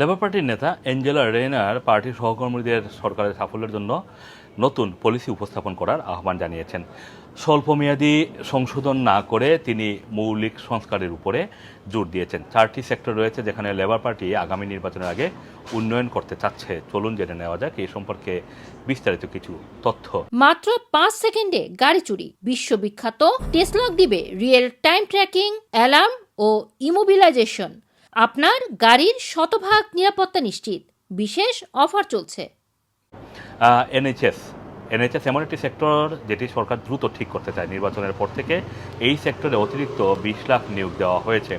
Labour পার্টির নেতা Angela Rayner পার্টির সহকর্মীদের সরকারের সাফল্যের জন্য নতুন পলিসি উপস্থাপন করার আহ্বান জানিয়েছেন। স্বল্পমেয়াদী সংশোধন না করে তিনি মৌলিক সংস্কারের উপরে জোর দিয়েছেন। চারটি সেক্টর রয়েছে যেখানে লেবার পার্টি আগামী নির্বাচনের আগে উন্নয়ন করতে চাচ্ছে। চলুন জেনে নেওয়া যাক এই সম্পর্কে বিস্তারিত কিছু তথ্য। মাত্র পাঁচ সেকেন্ডে গাড়ি চুরি, বিশ্ববিখ্যাত টেসলক দিবে রিয়েল টাইম ট্র্যাকিং, অ্যালার্ম ও ইমোবিলাইজেশন। আপনার গাড়ির শতভাগ নিরাপত্তা নিশ্চিত। বিশেষ অফার চলছে। এনএইচএস। এনএইচএস এমন একটি সেক্টর যেটি সরকার দ্রুত ঠিক করতে চায়। নির্বাচনের পর থেকে এই সেক্টরে অতিরিক্ত বিশ লাখ নিয়োগ দেওয়া হয়েছে।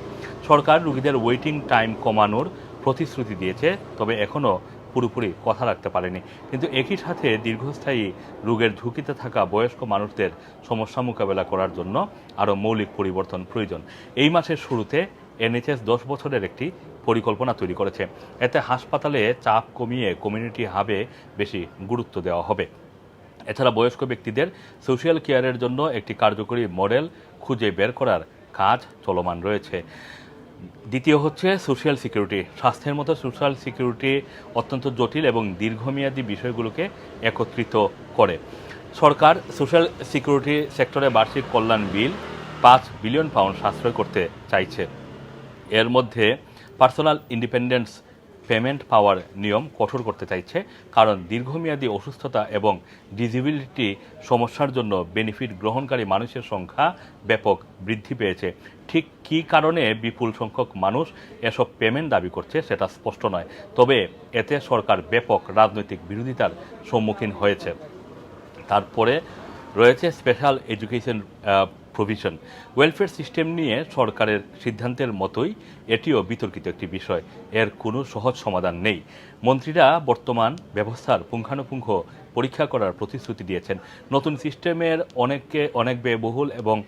সরকার রুগীদের ওয়েটিং টাইম কমানোর প্রতিশ্রুতি দিয়েছে, তবে এখনও পুরোপুরি কথা রাখতে পারেনি। কিন্তু একই সাথে দীর্ঘস্থায়ী রোগের ঝুঁকিতে থাকা বয়স্ক মানুষদের সমস্যা মোকাবেলা করার জন্য আরও মৌলিক পরিবর্তন প্রয়োজন। এই মাসের শুরুতে এনএইচএস দশ বছরের একটি পরিকল্পনা তৈরি করেছে। এতে হাসপাতালে চাপ কমিয়ে কমিউনিটি হাবে বেশি গুরুত্ব দেওয়া হবে। এছাড়া বয়স্ক ব্যক্তিদের সোশ্যাল কেয়ারের জন্য একটি কার্যকরী মডেল খুঁজে বের করার কাজ চলমান রয়েছে। দ্বিতীয় হচ্ছে সোশ্যাল সিকিউরিটি স্বাস্থ্যের মতো সোশ্যাল সিকিউরিটি অত্যন্ত জটিল এবং দীর্ঘমেয়াদী বিষয়গুলোকে একত্রিত করে। সরকার সোশ্যাল সিকিউরিটি সেক্টরে বার্ষিক কল্যাণ বিল পাঁচ বিলিয়ন পাউন্ড সাশ্রয় করতে চাইছে। এর মধ্যে পার্সোনাল ইন্ডিপেন্ডেন্স পেমেন্ট পাওয়ার নিয়ম কঠোর করতে চাইছে, কারণ দীর্ঘমেয়াদী অসুস্থতা এবং ডিজিবিলিটি সমস্যার জন্য বেনিফিট গ্রহণকারী মানুষের সংখ্যা ব্যাপক বৃদ্ধি পেয়েছে। ঠিক কী কারণে বিপুল সংখ্যক মানুষ এসব পেমেন্ট দাবি করছে সেটা স্পষ্ট নয়, তবে এতে সরকার ব্যাপক রাজনৈতিক বিরোধিতার সম্মুখীন হয়েছে। তারপরে রয়েছে special education provision welfare system নিয়ে সরকারের সিদ্ধান্তের মতোই এটিও বিতর্কিত একটি বিষয়। এর কোনো সহজ সমাধান নেই। মন্ত্রীরা বর্তমান ব্যবস্থার পুঙ্খানুপুঙ্খ পরীক্ষা করার প্রতিশ্রুতি দিয়েছেন। নতুন সিস্টেমের অনেককে অনেক ব্যয়বহুল এবং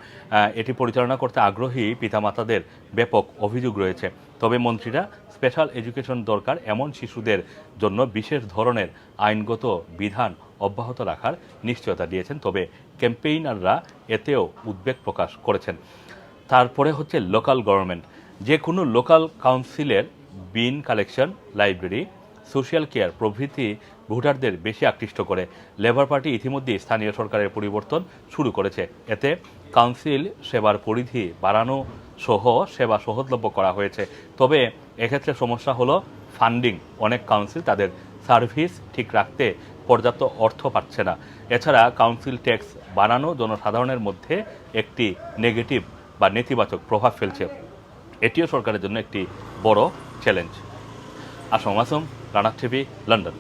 এটি পরিচালনা করতে আগ্রহী পিতামাতাদের ব্যাপক অভিযোগ রয়েছে। তবে মন্ত্রীরা, স্পেশাল এডুকেশন দরকার এমন শিশুদের জন্য বিশেষ ধরনের আইনগত বিধান অব্যাহত রাখার নিশ্চয়তা দিয়েছেন। তবে ক্যাম্পেইনাররা এতেও উদ্বেগ প্রকাশ করেছেন। তারপরে হচ্ছে লোকাল গভর্নমেন্ট। যে কোনো লোকাল কাউন্সিলের bin collection library, social care প্রভৃতি ভোটারদের বেশি আকৃষ্ট করে। লেবার পার্টি ইতিমধ্যে স্থানীয় সরকারের পরিবর্তন শুরু করেছে। এতে কাউন্সিল, সেবার পরিধি বাড়ানো সহ সেবা সহজলভ্য করা হয়েছে। তবে এক্ষেত্রে সমস্যা হলো ফান্ডিং। অনেক কাউন্সিল তাদের সার্ভিস ঠিক রাখতে পর্যাপ্ত অর্থ পাচ্ছে না। এছাড়া কাউন্সিল ট্যাক্স বাড়ানো জনসাধারণের মধ্যে একটি নেগেটিভ বা নেতিবাচক প্রভাব ফেলছে। এটিও সরকারের জন্য একটি বড় challenge. Assam Assam Rana TV, London.